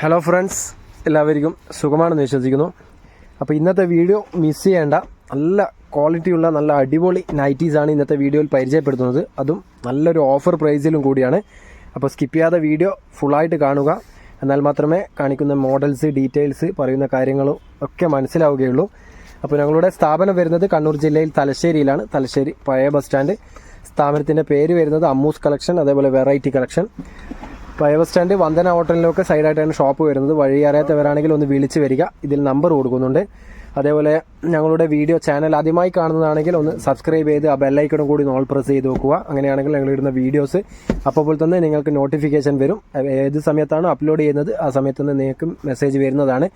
Hello friends എല്ലാവർക്കും സുഖമാണെന്ന് വിശ്വസിക്കുന്നു. അപ്പോൾ ഇന്നത്തെ വീഡിയോ മിസ് ചെയ്യേണ്ട നല്ല ക്വാളിറ്റിയുള്ള നല്ല അടിപൊളി നൈറ്റീസാണ് ഇന്നത്തെ വീഡിയോയിൽ പരിചയപ്പെടുത്തുന്നത്. അതും നല്ലൊരു ഓഫർ പ്രൈസിലും കൂടിയാണ്. അപ്പോൾ സ്കിപ്പ് ചെയ്യാതെ വീഡിയോ ഫുള്ളായിട്ട് കാണുക. എന്നാൽ മാത്രമേ കാണിക്കുന്ന മോഡൽസ് ഡീറ്റെയിൽസ് പറയുന്ന കാര്യങ്ങളും ഒക്കെ മനസ്സിലാവുകയുള്ളൂ. അപ്പോൾ ഞങ്ങളുടെ സ്ഥാപനം വരുന്നത് കണ്ണൂർ ജില്ലയിൽ തലശ്ശേരിയിലാണ്. തലശ്ശേരി പഴയ ബസ് സ്റ്റാൻഡ് സ്ഥാപനത്തിന്റെ പേര് വരുന്നത് അമ്മൂസ് കളക്ഷൻ അതേപോലെ വെറൈറ്റി കളക്ഷൻ പഴയ ബസ് സ്റ്റാൻഡ് വന്ദന ഹോട്ടലിലൊക്കെ സൈഡായിട്ടാണ് ഷോപ്പ് വരുന്നത്. വഴി അറിയാത്തവരാണെങ്കിൽ ഒന്ന് വിളിച്ച് വരിക. ഇതിൽ നമ്പർ കൊടുക്കുന്നുണ്ട്. അതേപോലെ ഞങ്ങളുടെ വീഡിയോ ചാനൽ ആദ്യമായി കാണുന്നതാണെങ്കിൽ ഒന്ന് സബ്സ്ക്രൈബ് ചെയ്ത് ആ ബെല്ലൈക്കണം കൂടി നോൾ പ്രസ് ചെയ്ത് നോക്കുക അങ്ങനെയാണെങ്കിൽ ഞങ്ങൾ ഇടുന്ന വീഡിയോസ് അപ്പോൾ തന്നെ നിങ്ങൾക്ക് നോട്ടിഫിക്കേഷൻ വരും. ഏത് സമയത്താണ് അപ്ലോഡ് ചെയ്യുന്നത്? ആ സമയത്ത് തന്നെ നിങ്ങൾക്ക് മെസ്സേജ് വരുന്നതാണ്.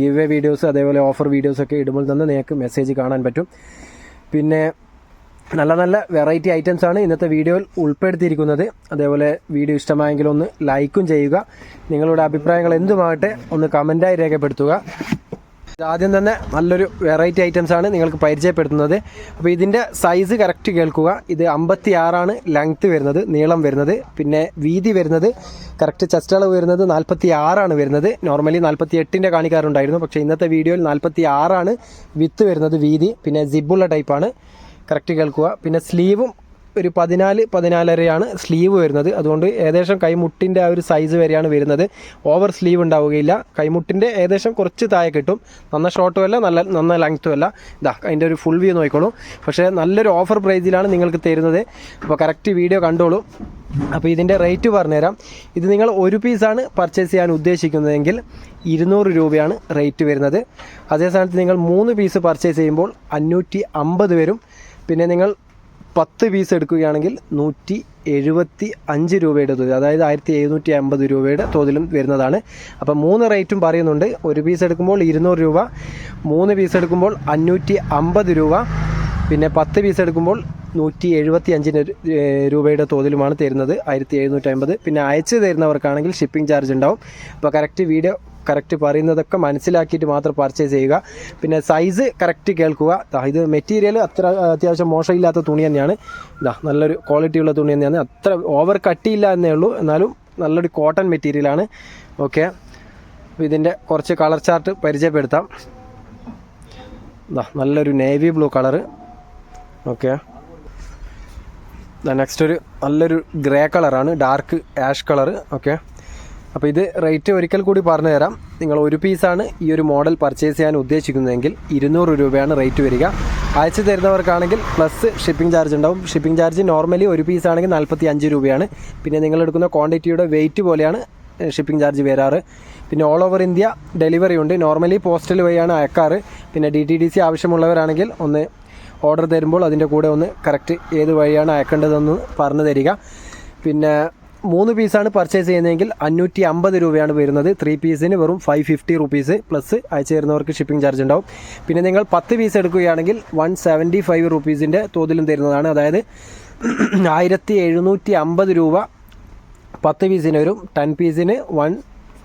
ഗിവ് എ വീഡിയോസ് അതേപോലെ ഓഫർ വീഡിയോസൊക്കെ ഇടുമ്പോൾ തന്നെ നിങ്ങൾക്ക് മെസ്സേജ് കാണാൻ പറ്റും. പിന്നെ നല്ല നല്ല വെറൈറ്റി ഐറ്റംസ് ആണ് ഇന്നത്തെ വീഡിയോയിൽ ഉൾപ്പെടുത്തിയിരിക്കുന്നത്. അതേപോലെ വീഡിയോ ഇഷ്ടമായെങ്കിൽ ഒന്ന് ലൈക്കും ചെയ്യുക. നിങ്ങളുടെ അഭിപ്രായങ്ങൾ എന്തുമാകട്ടെ ഒന്ന് കമന്റായി രേഖപ്പെടുത്തുക. ആദ്യം തന്നെ നല്ലൊരു വെറൈറ്റി ഐറ്റംസ് ആണ് നിങ്ങൾക്ക് പരിചയപ്പെടുത്തുന്നത്. അപ്പോൾ ഇതിന്റെ സൈസ് കറക്റ്റ് കേൾക്കുക. ഇത് അമ്പത്തി ആറാണ് ലെങ്ത്ത് വരുന്നത് നീളം വരുന്നത്. പിന്നെ വീതി വരുന്നത് കറക്റ്റ് ചെസ്റ്റ് അളവ് വരുന്നത് നാൽപ്പത്തി ആറാണ് വരുന്നത്. നോർമലി നാൽപ്പത്തി എട്ടിന്റെ കാണിക്കാറുണ്ടായിരുന്നു. പക്ഷേ ഇന്നത്തെ വീഡിയോയിൽ നാൽപ്പത്തി ആറാണ് വിത്ത് വരുന്നത് വീതി. പിന്നെ സിബുള്ള ടൈപ്പാണ് കറക്റ്റ് കേൾക്കുക. പിന്നെ സ്ലീവും ഒരു പതിനാല് പതിനാലരയാണ് സ്ലീവ് വരുന്നത്. അതുകൊണ്ട് ഏകദേശം കൈമുട്ടിന്റെ ആ ഒരു സൈസ് വരെയാണ് വരുന്നത്. ഓവർ സ്ലീവ് ഉണ്ടാവുകയില്ല. കൈമുട്ടിന്റെ ഏകദേശം കുറച്ച് താഴെ കിട്ടും. നന്ന ഷോർട്ടും അല്ല നല്ല നന്ന ലെങ്ത്തും അല്ല. ഇതാ അതിന്റെ ഒരു ഫുൾ വ്യൂ നോക്കിക്കോളൂ. പക്ഷേ നല്ലൊരു ഓഫർ പ്രൈസിലാണ് നിങ്ങൾക്ക് തരുന്നത്. അപ്പോൾ കറക്റ്റ് വീഡിയോ കണ്ടോളൂ. അപ്പോൾ ഇതിന്റെ റേറ്റ് പറഞ്ഞുതരാം. ഇത് നിങ്ങൾ ഒരു പീസാണ് പർച്ചേസ് ചെയ്യാൻ ഉദ്ദേശിക്കുന്നതെങ്കിൽ ഇരുന്നൂറ് രൂപയാണ് റേറ്റ് വരുന്നത്. അതേ സമയത്ത് നിങ്ങൾ മൂന്ന് പീസ് പർച്ചേസ് ചെയ്യുമ്പോൾ അഞ്ഞൂറ്റി അമ്പത് വരും. പിന്നെ നിങ്ങൾ പത്ത് പീസ് എടുക്കുകയാണെങ്കിൽ നൂറ്റി എഴുപത്തി അഞ്ച് രൂപയുടെ തോതിൽ അതായത് ആയിരത്തി എഴുന്നൂറ്റി അമ്പത് രൂപയുടെ തോതിലും വരുന്നതാണ്. അപ്പോൾ മൂന്ന് റേറ്റും പറയുന്നുണ്ട്. ഒരു പീസ് എടുക്കുമ്പോൾ ഇരുന്നൂറ് രൂപ മൂന്ന് പീസ് എടുക്കുമ്പോൾ അഞ്ഞൂറ്റി അമ്പത് രൂപ പിന്നെ പത്ത് പീസ് എടുക്കുമ്പോൾ നൂറ്റി എഴുപത്തി അഞ്ചിന് രൂപയുടെ തോതിലുമാണ് തരുന്നത് ആയിരത്തി എഴുന്നൂറ്റി അമ്പത് പിന്നെ അയച്ചു തരുന്നവർക്കാണെങ്കിൽ ഷിപ്പിംഗ് ചാർജ് ഉണ്ടാവും. അപ്പോൾ കറക്റ്റ് വീഡിയോ കറക്റ്റ് പറയുന്നതൊക്കെ മനസ്സിലാക്കിയിട്ട് മാത്രം പർച്ചേസ് ചെയ്യുക. പിന്നെ സൈസ് കറക്റ്റ് കേൾക്കുക. ഇത് മെറ്റീരിയൽ അത്ര അത്യാവശ്യം മോശമില്ലാത്ത തുണി തന്നെയാണ്. ഇതാ നല്ലൊരു ക്വാളിറ്റിയുള്ള തുണി തന്നെയാണ്. അത്ര ഓവർ കട്ടിയില്ല എന്നേ ഉള്ളൂ. എന്നാലും നല്ലൊരു കോട്ടൺ മെറ്റീരിയലാണ് ഓക്കെ അപ്പോൾ ഇതിന്റെ കുറച്ച് കളർ ചാർട്ട് പരിചയപ്പെടുത്താം. ഇതാ നല്ലൊരു navy blue colour okay next ഒരു നല്ലൊരു ഗ്രേ കളറാണ് ഡാർക്ക് ആഷ് കളറ് ഓക്കെ അപ്പോൾ ഇത് റേറ്റ് ഒരിക്കൽ കൂടി പറഞ്ഞു തരാം. നിങ്ങൾ ഒരു പീസാണ് ഈ ഒരു മോഡൽ പർച്ചേസ് ചെയ്യാൻ ഉദ്ദേശിക്കുന്നതെങ്കിൽ ഇരുന്നൂറ് രൂപയാണ് റേറ്റ് വരിക. അയച്ചു തരുന്നവർക്കാണെങ്കിൽ പ്ലസ് ഷിപ്പിംഗ് ചാർജ് ഉണ്ടാവും. ഷിപ്പിംഗ് ചാർജ് നോർമലി ഒരു പീസ് ആണെങ്കിൽ നാൽപ്പത്തി അഞ്ച് രൂപയാണ്. പിന്നെ നിങ്ങൾ എടുക്കുന്ന ക്വാണ്ടിറ്റിയുടെ വെയിറ്റ് പോലെയാണ് ഷിപ്പിംഗ് ചാർജ് വരാറ്. പിന്നെ ഓൾ ഓവർ ഇന്ത്യ ഡെലിവറി ഉണ്ട്. നോർമലി പോസ്റ്റൽ വഴിയാണ് അയക്കാറ് പിന്നെ ഡി ടി ഡി സി ആവശ്യമുള്ളവരാണെങ്കിൽ ഒന്ന് ഓർഡർ തരുമ്പോൾ അതിന്റെ കൂടെ ഒന്ന് കറക്റ്റ് ഏത് വഴിയാണ് അയക്കേണ്ടതെന്ന് പറഞ്ഞു തരിക. പിന്നെ മൂന്ന് പീസാണ് പർച്ചേസ് ചെയ്യുന്നതെങ്കിൽ അഞ്ഞൂറ്റി അമ്പത് രൂപയാണ് വരുന്നത്. ത്രീ പീസിന് വെറും ഫൈവ് ഫിഫ്റ്റി റുപ്പീസ് പ്ലസ് അയച്ചു തരുന്നവർക്ക് ഷിപ്പിംഗ് ചാർജ് ഉണ്ടാവും. പിന്നെ നിങ്ങൾ പത്ത് പീസ് എടുക്കുകയാണെങ്കിൽ വൺ സെവന്റി ഫൈവ് റുപ്പീസിന്റെ തോതിലും തരുന്നതാണ്. അതായത് ആയിരത്തി എഴുന്നൂറ്റി അമ്പത് രൂപ പത്ത് പീസിന് വരും. ടെൻ പീസിന് one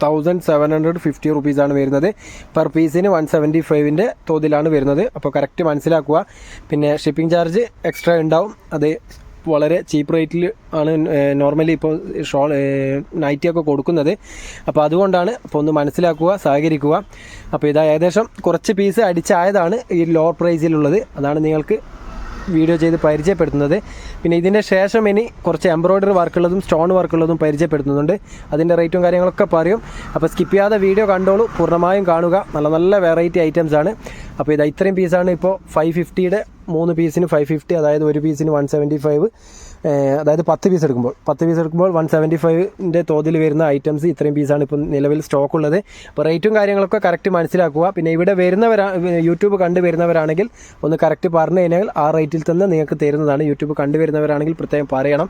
thousand seven hundred fifty റുപ്പീസാണ് വരുന്നത്. പെർ പീസിന് വൺ സെവന്റി ഫൈവിന്റെ തോതിലാണ് വരുന്നത്. അപ്പോൾ കറക്റ്റ് മനസ്സിലാക്കുക. പിന്നെ ഷിപ്പിംഗ് ചാർജ് എക്സ്ട്രാ ഉണ്ടാവും. അത് വളരെ ചീപ്പ് റേറ്റിൽ ആണ് നോർമലി ഇപ്പോൾ ഷോൾ നൈറ്റിയൊക്കെ കൊടുക്കുന്നത്. അപ്പോൾ അതുകൊണ്ടാണ് അപ്പോൾ ഒന്ന് മനസ്സിലാക്കുക സഹകരിക്കുക. അപ്പോൾ ഇതാ ഏകദേശം കുറച്ച് പീസ് അടിച്ചായതാണ് ഈ ലോ പ്രൈസിലുള്ളത് അതാണ് നിങ്ങൾക്ക് വീഡിയോ ചെയ്ത് പരിചയപ്പെടുത്തുന്നത്. പിന്നെ ഇതിന്റെ ശേഷം ഇനി കുറച്ച് എംബ്രോയ്ഡറി വർക്കുള്ളതും സ്റ്റോൺ വർക്കുള്ളതും പരിചയപ്പെടുത്തുന്നുണ്ട്. അതിന്റെ റേറ്റും കാര്യങ്ങളൊക്കെ പറയും. അപ്പോൾ സ്കിപ്പ് ചെയ്യാതെ വീഡിയോ കണ്ടോളൂ. പൂർണമായും കാണുക. നല്ല നല്ല വെറൈറ്റി ഐറ്റംസ് ആണ്. അപ്പോൾ ഇത് ഇത്രയും പീസാണ് ഇപ്പോൾ ഫൈവ് ഫിഫ്റ്റിയുടെ മൂന്ന് പീസിന് ഫൈവ് ഫിഫ്റ്റി അതായത് ഒരു പീസിന് വൺ സെവന്റി ഫൈവ് അതായത് പത്ത് പീസ് എടുക്കുമ്പോൾ. പത്ത് പീസ് എടുക്കുമ്പോൾ വൺ സെവന്റി ഫൈവിന്റെ തോതിൽ വരുന്ന ഐറ്റംസ് ഇത്രയും പീസാണ് ഇപ്പം നിലവിൽ സ്റ്റോക്ക് ഉള്ളത്. അപ്പോൾ റേറ്റും കാര്യങ്ങളൊക്കെ കറക്റ്റ് മനസ്സിലാക്കുക. പിന്നെ ഇവിടെ വരുന്നവരാ യൂട്യൂബ് കണ്ടു വരുന്നവരാണെങ്കിൽ ഒന്ന് കറക്റ്റ് പറഞ്ഞു കഴിഞ്ഞാൽ ആ റേറ്റിൽ തന്നെ നിങ്ങൾക്ക് തരുന്നതാണ്. യൂട്യൂബ് കണ്ടുവരുന്നവരാണെങ്കിൽ പ്രത്യേകം പറയണം.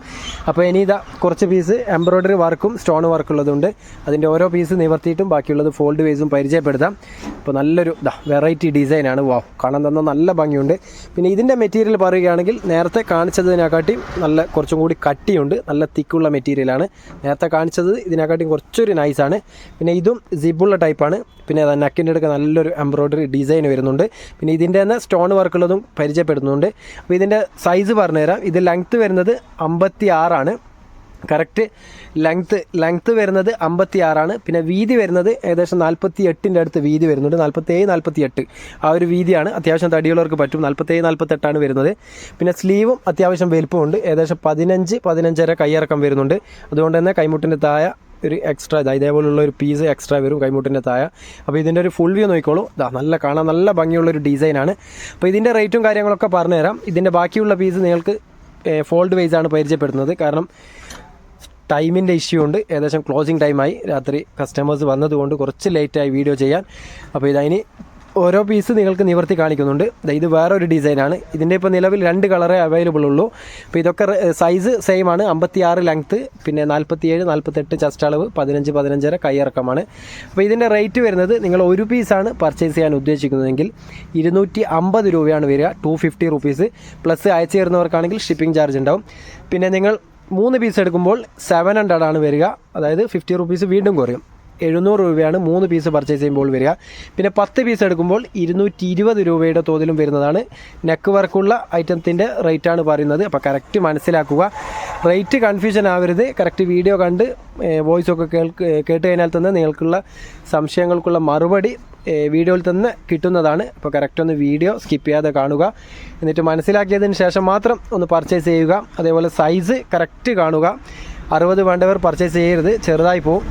അപ്പോൾ ഇനി ഇതാ കുറച്ച് പീസ് എംബ്രോയിഡറി വർക്കും സ്റ്റോൺ വർക്കുള്ളതുണ്ട് അതിന്റെ ഓരോ പീസ് നിവർത്തിയിട്ടും ബാക്കിയുള്ളത് ഫോൾഡ് വേസും പരിചയപ്പെടുത്താം. അപ്പോൾ നല്ലൊരു ഇതാ വെറൈറ്റി ഡിസൈനാണ് വാ കാണാൻ തന്ന നല്ല ഭംഗിയുണ്ട്. പിന്നെ ഇതിന്റെ മെറ്റീരിയൽ പറയുകയാണെങ്കിൽ നേരത്തെ കാണിച്ചതിനെക്കാട്ടി നല്ല കുറച്ചും കൂടി കട്ടിയുണ്ട്. നല്ല തിക്കുള്ള മെറ്റീരിയലാണ് നേരത്തെ കാണിച്ചത് ഇതിനെക്കാട്ടിയും കുറച്ചൊരു നൈസാണ് പിന്നെ ഇതും സിബുള്ള ടൈപ്പാണ് പിന്നെ നക്കിന്റെ അടുക്ക നല്ലൊരു എംബ്രോയ്ഡറി ഡിസൈൻ വരുന്നുണ്ട്. പിന്നെ ഇതിന്റെ തന്നെ സ്റ്റോൺ വർക്കുള്ളതും പരിചയപ്പെടുന്നുണ്ട്. അപ്പോൾ ഇതിന്റെ സൈസ് പറഞ്ഞുതരാം. ഇത് ലെങ്ത്ത് വരുന്നത് അമ്പത്തി ആറാണ് കറക്റ്റ്. ലെങ്ത്ത് ലെങ്ത്ത് വരുന്നത് അമ്പത്തി ആറാണ് പിന്നെ വീതി വരുന്നത് ഏകദേശം നാൽപ്പത്തി എട്ടിന്റെ അടുത്ത് വീതി വരുന്നുണ്ട്. നാൽപ്പത്തി ഏഴ് നാൽപ്പത്തി എട്ട് ആ ഒരു വീതിയാണ്. അത്യാവശ്യം തടിയുള്ളവർക്ക് പറ്റും. നാൽപ്പത്തി ഏഴ് നാൽപ്പത്തെട്ടാണ് വരുന്നത്. പിന്നെ സ്ലീവും അത്യാവശ്യം വലുപ്പമുണ്ട്. ഏകദേശം പതിനഞ്ച് പതിനഞ്ചര കൈയിറക്കം വരുന്നുണ്ട്. അതുകൊണ്ട് തന്നെ കൈമുട്ടിന്റെ താഴെ ഒരു എക്സ്ട്രാ ഇതാ ഇതേപോലുള്ള ഒരു പീസ് എക്സ്ട്രാ വരും കൈമുട്ടിന്റെ താഴെ. അപ്പോൾ ഇതിന്റെ ഒരു ഫുൾ വ്യൂ നോക്കിക്കോളൂ. ഇതാ നല്ല കാണാൻ നല്ല ഭംഗിയുള്ള ഒരു ഡിസൈനാണ് അപ്പോൾ ഇതിന്റെ റേറ്റും കാര്യങ്ങളൊക്കെ പറഞ്ഞുതരാം. ഇതിന്റെ ബാക്കിയുള്ള പീസ് നിങ്ങൾക്ക് ഫോൾഡ് വൈസ് ആണ് പരിചയപ്പെടുത്തുന്നത്. കാരണം ടൈമിന്റെ ഇഷ്യൂ ഉണ്ട്. ഏകദേശം ക്ലോസിങ് ടൈമായി രാത്രി കസ്റ്റമേഴ്സ് വന്നതുകൊണ്ട് കുറച്ച് ലേറ്റായി വീഡിയോ ചെയ്യാൻ. അപ്പോൾ ഇതതിന് ഓരോ പീസ് നിങ്ങൾക്ക് നിവർത്തി കാണിക്കുന്നുണ്ട്. ഇത് വേറൊരു ഡിസൈനാണ്. ഇതിന്റെ ഇപ്പോൾ നിലവിൽ രണ്ട് കളറേ അവൈലബിൾ ഉള്ളൂ. അപ്പോൾ ഇതൊക്കെ സൈസ് സെയിം ആണ്. അമ്പത്തി ആറ് ലെങ്ത്ത് പിന്നെ നാൽപ്പത്തിയേഴ് നാൽപ്പത്തെട്ട് ചസ്റ്റ് അളവ് പതിനഞ്ച് പതിനഞ്ചര കൈയിറക്കമാണ്. അപ്പോൾ ഇതിന്റെ റേറ്റ് വരുന്നത് നിങ്ങൾ ഒരു പീസാണ് പർച്ചേസ് ചെയ്യാൻ ഉദ്ദേശിക്കുന്നതെങ്കിൽ ഇരുന്നൂറ്റി അമ്പത് രൂപയാണ് വരിക ടു ഫിഫ്റ്റി റുപ്പീസ് പ്ലസ് അയച്ചു തരുന്നവർക്കാണെങ്കിൽ ഷിപ്പിംഗ് ചാർജ് ഉണ്ടാവും. പിന്നെ നിങ്ങൾ മൂന്ന് പീസ് എടുക്കുമ്പോൾ സെവൻ ഹൺഡ്രഡ് ആണ് വരിക. അതായത് ഫിഫ്റ്റി റുപ്പീസ് വീണ്ടും കുറയും. എഴുന്നൂറ് രൂപയാണ് മൂന്ന് പീസ് പർച്ചേസ് ചെയ്യുമ്പോൾ വരിക. പിന്നെ പത്ത് പീസ് എടുക്കുമ്പോൾ ഇരുന്നൂറ്റി ഇരുപത് രൂപയുടെ തോതിലും വരുന്നതാണ്. നെക്ക് വർക്കുള്ള ഐറ്റത്തിന്റെ റേറ്റാണ് പറയുന്നത്. അപ്പോൾ കറക്റ്റ് മനസ്സിലാക്കുക. റേറ്റ് കൺഫ്യൂഷൻ ആവരുത്. കറക്റ്റ് വീഡിയോ കണ്ട് വോയിസ് ഒക്കെ കേൾക്ക് കേട്ട് കഴിഞ്ഞാൽ തന്നെ നിങ്ങൾക്കുള്ള സംശയങ്ങൾക്കുള്ള മറുപടി വീഡിയോയിൽ തന്നെ കിട്ടുന്നതാണ്. അപ്പോൾ കറക്റ്റ് ഒന്ന് വീഡിയോ സ്കിപ്പ് ചെയ്യാതെ കാണുക. എന്നിട്ട് മനസ്സിലാക്കിയതിന് ശേഷം മാത്രം ഒന്ന് പർച്ചേസ് ചെയ്യുക. അതേപോലെ സൈസ് കറക്റ്റ് കാണുക. അറുപത് വേണ്ടവർ പർച്ചേസ് ചെയ്യരുത്. ചെറുതായി പോവും.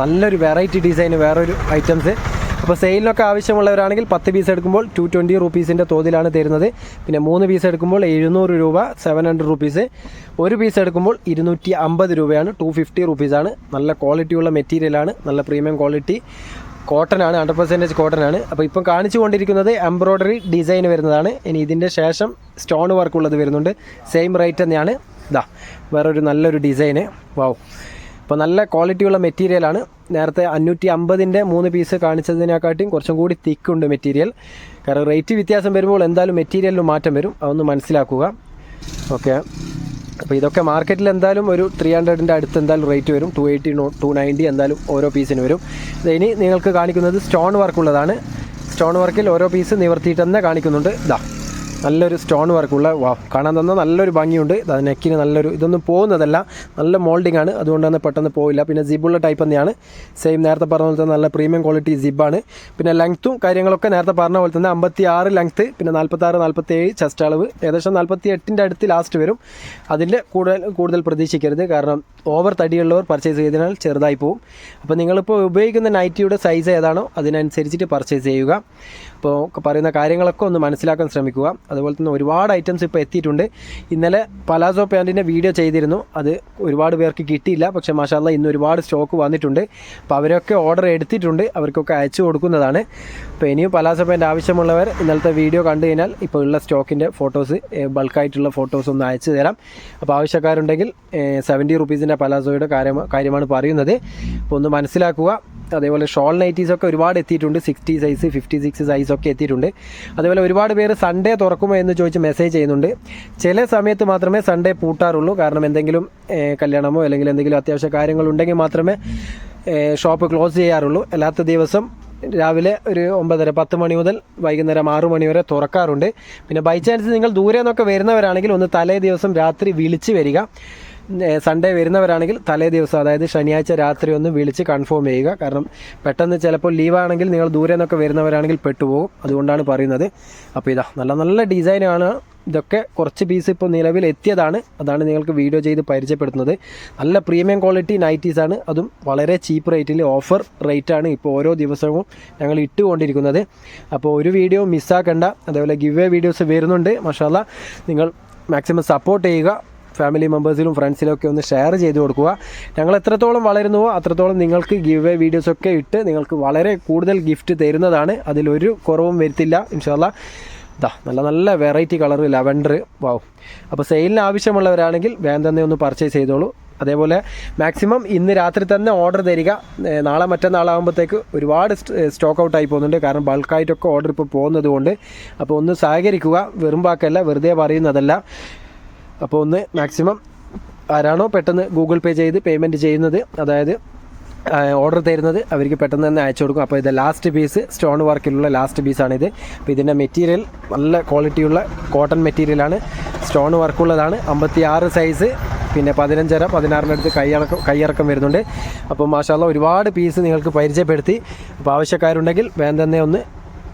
നല്ലൊരു വെറൈറ്റി ഡിസൈൻ വേറൊരു ഐറ്റംസ് അപ്പോൾ സെയിലിനൊക്കെ ആവശ്യമുള്ളവരാണെങ്കിൽ പത്ത് പീസ് എടുക്കുമ്പോൾ ടു ട്വന്റി റുപ്പീസിന്റെ തോതിലാണ് തരുന്നത്. പിന്നെ മൂന്ന് പീസ് എടുക്കുമ്പോൾ എഴുന്നൂറ് രൂപ സെവൻ ഹൺഡ്രഡ് റുപ്പീസ് ഒരു പീസ് എടുക്കുമ്പോൾ ഇരുന്നൂറ്റി അമ്പത് രൂപയാണ് ടു ഫിഫ്റ്റി റുപ്പീസാണ് നല്ല ക്വാളിറ്റിയുള്ള മെറ്റീരിയലാണ് നല്ല പ്രീമിയം ക്വാളിറ്റി കോട്ടൺ ആണ് ഹൺഡ്രഡ് പെർസെന്റേജ് കോട്ടൺ ആണ്. അപ്പോൾ ഇപ്പം കാണിച്ചു കൊണ്ടിരിക്കുന്നത് എംബ്രോയ്ഡറി ഡിസൈൻ വരുന്നതാണ്. ഇനി ഇതിന്റെ ശേഷം സ്റ്റോൺ വർക്ക് ഉള്ളത് വരുന്നുണ്ട്. സെയിം റേറ്റ് തന്നെയാണ്. ഇതാ വേറൊരു നല്ലൊരു ഡിസൈന് വാവ് അപ്പോൾ നല്ല ക്വാളിറ്റിയുള്ള മെറ്റീരിയലാണ് നേരത്തെ അഞ്ഞൂറ്റി അമ്പതിന്റെ മൂന്ന് പീസ് കാണിച്ചതിനെക്കാട്ടിയും കുറച്ചും കൂടി തിക്കുണ്ട് മെറ്റീരിയൽ കാരണം റേറ്റ് വ്യത്യാസം വരുമ്പോൾ എന്തായാലും മെറ്റീരിയലിന് മാറ്റം വരും. അതൊന്ന് മനസ്സിലാക്കുക. ഓക്കെ അപ്പോൾ ഇതൊക്കെ മാർക്കറ്റിൽ എന്തായാലും ഒരു ത്രീ ഹൺഡ്രഡിന്റെ അടുത്ത് എന്തായാലും റേറ്റ് വരും. ടു എയ്റ്റി ടു നയന്റി എന്തായാലും ഓരോ പീസിന് വരും. ഇനി നിങ്ങൾക്ക് കാണിക്കുന്നത് സ്റ്റോൺ വർക്കുള്ളതാണ് സ്റ്റോൺ വർക്കിൽ ഓരോ പീസ് നിവർത്തിയിട്ട് തന്നെ കാണിക്കുന്നുണ്ട്. ഇതാ നല്ലൊരു സ്റ്റോൺ വർക്കുള്ള കാണാൻ തന്നെ നല്ലൊരു ഭംഗിയുണ്ട്. അത് നെക്കിന് നല്ലൊരു ഇതൊന്നും പോകുന്നതല്ല. നല്ല മോൾഡിംഗ് ആണ്. അതുകൊണ്ട് തന്നെ പെട്ടെന്ന് പോയില്ല. പിന്നെ ജിബുള്ള ടൈപ്പ് തന്നെയാണ്. സെയിം നേരത്തെ പറഞ്ഞ പോലെ തന്നെ നല്ല പ്രീമിയം ക്വാളിറ്റി ജിബാണ് പിന്നെ ലെങ്ത്തും കാര്യങ്ങളൊക്കെ നേരത്തെ പറഞ്ഞ പോലെ തന്നെ അമ്പത്തി ആറ് ലെങ്ത്ത് പിന്നെ നാൽപ്പത്താറ് നാൽപ്പത്തി ഏഴ് ചെസ്റ്റ് അളവ്. ഏകദേശം നാൽപ്പത്തി എട്ടിന്റെ അടുത്ത് ലാസ്റ്റ് വരും. അതിന്റെ കൂടുതൽ കൂടുതൽ പ്രതീക്ഷിക്കരുത്. കാരണം ഓവർ തടിയുള്ളവർ പർച്ചേസ് ചെയ്തതിനാൽ ചെറുതായി പോകും അപ്പോൾ നിങ്ങളിപ്പോൾ ഉപയോഗിക്കുന്ന നൈറ്റിയുടെ സൈസ് ഏതാണോ അതിനനുസരിച്ചിട്ട് പർച്ചേസ് ചെയ്യുക. അപ്പോൾ പറയുന്ന കാര്യങ്ങളൊക്കെ ഒന്ന് മനസ്സിലാക്കാൻ ശ്രമിക്കുക. അതുപോലെ തന്നെ ഒരുപാട് ഐറ്റംസ് ഇപ്പോൾ എത്തിയിട്ടുണ്ട്. ഇന്നലെ പലാസോ പാന്റിന്റെ വീഡിയോ ചെയ്തിരുന്നു. അത് ഒരുപാട് പേർക്ക് കിട്ടിയില്ല. പക്ഷേ മാഷാല്ല ഇന്ന് ഒരുപാട് സ്റ്റോക്ക് വന്നിട്ടുണ്ട്. അപ്പോൾ അവരൊക്കെ ഓർഡർ എടുത്തിട്ടുണ്ട്. അവർക്കൊക്കെ അയച്ചു കൊടുക്കുന്നതാണ്. അപ്പോൾ ഇനിയും പലാസോ പാന്റ് ആവശ്യമുള്ളവർ ഇന്നലത്തെ വീഡിയോ കണ്ടു കഴിഞ്ഞാൽ ഇപ്പോൾ ഉള്ള സ്റ്റോക്കിന്റെ ഫോട്ടോസ് ബൾക്കായിട്ടുള്ള ഫോട്ടോസ് ഒന്ന് അയച്ചു തരാം. അപ്പോൾ ആവശ്യക്കാരുണ്ടെങ്കിൽ സെവന്റി റുപ്പീസിന്റെ പലാസോയുടെ കാര്യം കാര്യമാണ് പറയുന്നത്. അപ്പോൾ ഒന്ന് മനസ്സിലാക്കുക. അതേപോലെ ഷോൾ നൈറ്റീസ് ഒക്കെ ഒരുപാട് എത്തിയിട്ടുണ്ട്. സിക്സ്റ്റി സൈസ് ഫിഫ്റ്റി സിക്സ് ഒക്കെ എത്തിയിട്ടുണ്ട്. അതേപോലെ ഒരുപാട് പേര് സൺഡേ തുറക്കുമോ എന്ന് ചോദിച്ച് മെസ്സേജ് ചെയ്യുന്നുണ്ട്. ചില സമയത്ത് മാത്രമേ സൺഡേ പൂട്ടാറുള്ളൂ. കാരണം എന്തെങ്കിലും കല്യാണമോ അല്ലെങ്കിൽ എന്തെങ്കിലും അത്യാവശ്യ കാര്യങ്ങളുണ്ടെങ്കിൽ മാത്രമേ ഷോപ്പ് ക്ലോസ് ചെയ്യാറുള്ളൂ. അല്ലാത്ത ദിവസം രാവിലെ ഒരു ഒമ്പതര പത്ത് മണി മുതൽ വൈകുന്നേരം ആറു മണി വരെ തുറക്കാറുണ്ട്. പിന്നെ ബൈ ചാൻസ് നിങ്ങൾ ദൂരെ നിന്നൊക്കെ വരുന്നവരാണെങ്കിൽ ഒന്ന് തലേ ദിവസം രാത്രി വിളിച്ച് വരിക. സൺഡേ വരുന്നവരാണെങ്കിൽ തലേ ദിവസം അതായത് ശനിയാഴ്ച രാത്രി ഒന്ന് വിളിച്ച് കൺഫേം ചെയ്യുക. കാരണം പെട്ടെന്ന് ചിലപ്പോൾ ലീവാണെങ്കിൽ നിങ്ങൾ ദൂരെ നിന്നൊക്കെ വരുന്നവരാണെങ്കിൽ പെട്ടുപോകും. അതുകൊണ്ടാണ് പറയുന്നത്. അപ്പോൾ ഇതാ നല്ല നല്ല ഡിസൈനാണ് ഇതൊക്കെ കുറച്ച് പീസ് ഇപ്പോൾ നിലവിൽ എത്തിയതാണ്. അതാണ് നിങ്ങൾക്ക് വീഡിയോ ചെയ്ത് പരിചയപ്പെടുത്തുന്നത്. നല്ല പ്രീമിയം ക്വാളിറ്റി നൈറ്റീസാണ് അതും വളരെ ചീപ്പ് റേറ്റിൽ ഓഫർ റേറ്റാണ് ഇപ്പോൾ ഓരോ ദിവസവും ഞങ്ങൾ ഇട്ടുകൊണ്ടിരിക്കുന്നത്. അപ്പോൾ ഒരു വീഡിയോ മിസ്സാക്കണ്ട അതേപോലെ ഗിവ് എ വീഡിയോസ് വരുന്നുണ്ട് മഷാല നിങ്ങൾ മാക്സിമം സപ്പോർട്ട് ചെയ്യുക. ഫാമിലി മെമ്പേഴ്സിലും ഫ്രണ്ട്സിലും ഒക്കെ ഒന്ന് ഷെയർ ചെയ്ത് കൊടുക്കുക. ഞങ്ങൾ എത്രത്തോളം വളരുന്നുവോ അത്രത്തോളം നിങ്ങൾക്ക് ഗിവ് എ വീഡിയോസൊക്കെ ഇട്ട് നിങ്ങൾക്ക് വളരെ കൂടുതൽ ഗിഫ്റ്റ് തരുന്നതാണ്. അതിലൊരു കുറവും വരുത്തില്ല ഇൻഷാല്ല ഇതാ നല്ല നല്ല വെറൈറ്റി കളർ ലെവൻഡർ വാവും അപ്പോൾ സെയിലിന് ആവശ്യമുള്ളവരാണെങ്കിൽ വേഗം തന്നെ ഒന്ന് പർച്ചേസ് ചെയ്തോളൂ. അതേപോലെ മാക്സിമം ഇന്ന് രാത്രി തന്നെ ഓർഡർ തരിക. നാളെ മറ്റന്നാളാകുമ്പോഴത്തേക്ക് ഒരുപാട് സ്റ്റോക്ക് ഔട്ട് ആയി പോകുന്നുണ്ട്. കാരണം ബൾക്കായിട്ടൊക്കെ ഓർഡർ ഇപ്പോൾ പോകുന്നത് കൊണ്ട്. അപ്പോൾ ഒന്ന് സഹകരിക്കുക. വെറുമ്പാക്കല്ല വെറുതെ പറയുന്നതല്ല. അപ്പോൾ ഒന്ന് മാക്സിമം ആരാണോ പെട്ടെന്ന് ഗൂഗിൾ പേ ചെയ്ത് പേയ്മെന്റ് ചെയ്യുന്നത് അതായത് ഓർഡർ തരുന്നത് അവർക്ക് പെട്ടെന്ന് തന്നെ അയച്ചു കൊടുക്കും. അപ്പോൾ ഇത് ലാസ്റ്റ് പീസ് സ്റ്റോൺ വർക്കിലുള്ള ലാസ്റ്റ് പീസാണിത് അപ്പോൾ ഇതിന്റെ മെറ്റീരിയൽ നല്ല ക്വാളിറ്റിയുള്ള കോട്ടൺ മെറ്റീരിയലാണ് സ്റ്റോൺ വർക്കുള്ളതാണ് അമ്പത്തി ആറ് സൈസ് പിന്നെ പതിനഞ്ചര പതിനാറിനടുത്ത് കൈയിറക്കം കൈയിറക്കം വരുന്നുണ്ട്. അപ്പോൾ മാഷാല്ല ഒരുപാട് പീസ് നിങ്ങൾക്ക് പരിചയപ്പെടുത്തി. അപ്പോൾ ആവശ്യക്കാരുണ്ടെങ്കിൽ വേഗം ഒന്ന്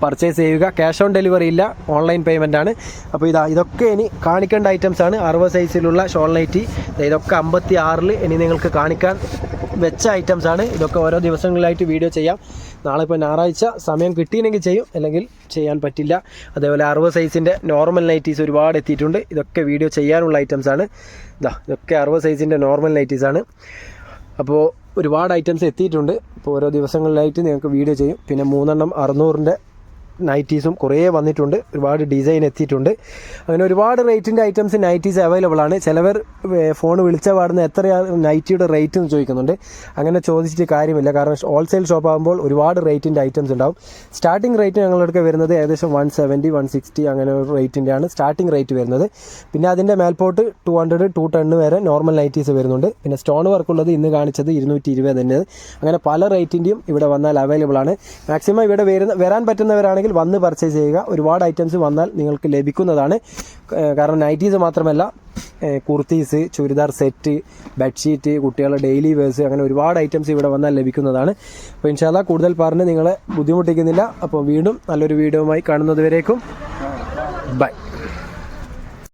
പർച്ചേസ് ചെയ്യുക. ക്യാഷ് ഓൺ ഡെലിവറി ഇല്ല. ഓൺലൈൻ പേയ്മെന്റ് ആണ്. അപ്പോൾ ഇതാ ഇതൊക്കെ ഇനി കാണിക്കേണ്ട ഐറ്റംസ് ആണ്. അറുപത് സൈസിലുള്ള ഷോൾ നൈറ്റി ഇതൊക്കെ അമ്പത്തി ആറിൽ ഇനി നിങ്ങൾക്ക് കാണിക്കാൻ വെച്ച ഐറ്റംസ് ആണ്. ഇതൊക്കെ ഓരോ ദിവസങ്ങളിലായിട്ട് വീഡിയോ ചെയ്യാം. നാളെ ഇപ്പോൾ ഞായറാഴ്ച സമയം കിട്ടിയില്ലെങ്കിൽ ചെയ്യും. അല്ലെങ്കിൽ ചെയ്യാൻ പറ്റില്ല. അതേപോലെ അറുപത് സൈസിന്റെ നോർമൽ നൈറ്റീസ് ഒരുപാട് എത്തിയിട്ടുണ്ട്. ഇതൊക്കെ വീഡിയോ ചെയ്യാനുള്ള ഐറ്റംസ് ആണ്. ഇതാ ഇതൊക്കെ അറുപത് സൈസിന്റെ നോർമൽ നൈറ്റീസ് ആണ്. അപ്പോൾ ഒരുപാട് ഐറ്റംസ് എത്തിയിട്ടുണ്ട്. ഇപ്പോൾ ഓരോ ദിവസങ്ങളിലായിട്ട് നിങ്ങൾക്ക് വീഡിയോ ചെയ്യും. പിന്നെ മൂന്നെണ്ണം അറുന്നൂറിന്റെ നൈറ്റീസും കുറേ വന്നിട്ടുണ്ട്. ഒരുപാട് ഡിസൈൻ എത്തിയിട്ടുണ്ട്. അങ്ങനെ ഒരുപാട് റേറ്റിന്റെ ഐറ്റംസ് നൈറ്റീസ് അവൈലബിൾ ആണ്. ചിലവർ ഫോൺ വിളിച്ച പാടുന്ന എത്രയാണ് നൈറ്റിയുടെ റേറ്റ് എന്ന് ചോദിക്കുന്നുണ്ട്. അങ്ങനെ ചോദിച്ചിട്ട് കാര്യമില്ല. കാരണം ഹോൾസെയിൽ ഷോപ്പ് ആകുമ്പോൾ ഒരുപാട് റേറ്റിന്റെ ഐറ്റംസ് ഉണ്ടാവും. സ്റ്റാർട്ടിംഗ് റേറ്റ് ഞങ്ങളുടെ വരുന്നത് ഏകദേശം വൺ സെവന്റി വൺ സിക്സ്റ്റി അങ്ങനെ ഒരു റേറ്റിന്റെ ആണ് സ്റ്റാർട്ടിംഗ് റേറ്റ് വരുന്നത്. പിന്നെ അതിന്റെ മേൽപോട്ട് ടു ഹൺഡ്രഡ് ടു ടെണ്ണ് വരെ നോർമൽ നൈറ്റീസ് വരുന്നുണ്ട്. പിന്നെ സ്റ്റോൺ വർക്കുള്ളത് ഇന്ന് കാണിച്ചത് ഇരുന്നൂറ്റി ഇരുപത് തന്നെ അങ്ങനെ പല റേറ്റിന്റെയും ഇവിടെ വന്നാൽ അവൈലബിൾ ആണ്. മാക്സിമം ഇവിടെ വരുന്ന വരാൻ പറ്റുന്നവരാണെങ്കിൽ വന്ന് പർച്ചേസ് ചെയ്യുക. ഒരുപാട് ഐറ്റംസ് വന്നാൽ നിങ്ങൾക്ക് ലഭിക്കുന്നതാണ്. കാരണം നൈറ്റീസ് മാത്രമല്ല കുർത്തീസ് ചുരിദാർ സെറ്റ് ബെഡ്ഷീറ്റ് കുട്ടികളുടെ ഡെയിലി വേഴ്സ് അങ്ങനെ ഒരുപാട് ഐറ്റംസ് ഇവിടെ വന്നാൽ ലഭിക്കുന്നതാണ്. അപ്പോൾ ഇൻഷാല്ല കൂടുതൽ പറഞ്ഞ് നിങ്ങളെ ബുദ്ധിമുട്ടിക്കുന്നില്ല. അപ്പോൾ വീണ്ടും നല്ലൊരു വീഡിയോയുമായി കാണുന്നത് വരേക്കും ബൈ